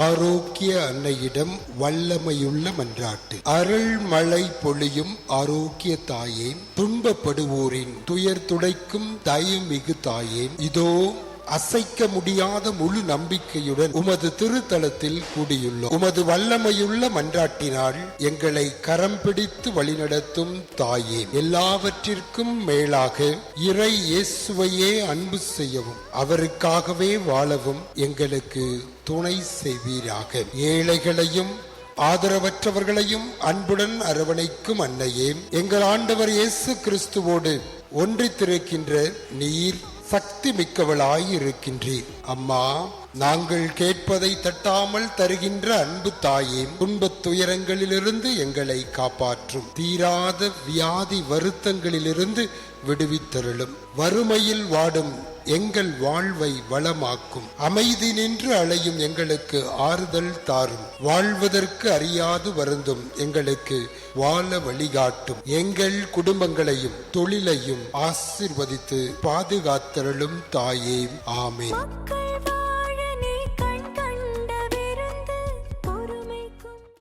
ஆரோக்கிய அன்னையிடம் வல்லமையுள்ள மன்றாட்டு அருள் மழை பொழியும் ஆரோக்கிய தாயேன் துன்பப்படுவோரின் துயர் துடைக்கும் தயமிகு தாயேன் இதோ அசைக்க முடியாத முழு நம்பிக்கையுடன் உமது திருத்தலத்தில் கூடியுள்ளோம். உமது வல்லமையுள்ள மன்றாட்டினால் எங்களை கரம் பிடித்து வழிநடத்தும் தாயே. எல்லாவற்றிற்கும் மேலாக இறை இயேசுவையே அன்பு செய்யவும் அவருக்காகவே வாழவும் எங்களுக்கு துணை செய்வீராக. ஏழைகளையும் ஆதரவற்றவர்களையும் அன்புடன் அரவணைக்கும் அன்னையே. எங்கள் ஆண்டவர் இயேசு கிறிஸ்துவோடு ஒன்றித்திருக்கின்ற நீர் சக்தி மிக்கவளாய் இருக்கின்றீர் அம்மா நாங்கள் கேட்பதை தட்டாமல் தருகின்ற அன்பு தாயே துன்பத் துயரங்களிலிருந்து எங்களை காப்பாற்றும். தீராத வியாதி வருத்தங்களிலிருந்து விடுவித்தருளும். வறுமையில் வாடும் எங்கள் வாழ்வை வளமாக்கும். அமைதி நின்று அலையும் எங்களுக்கு ஆறுதல் தாரும். வாழ்வதற்கு அறியாது வருந்தும் எங்களுக்கு வாழ வழிகாட்டும். எங்கள் குடும்பங்களையும் தொழிலையும் ஆசிர்வதித்து பாதுகாத்தருளும் தாயே. ஆமேன்.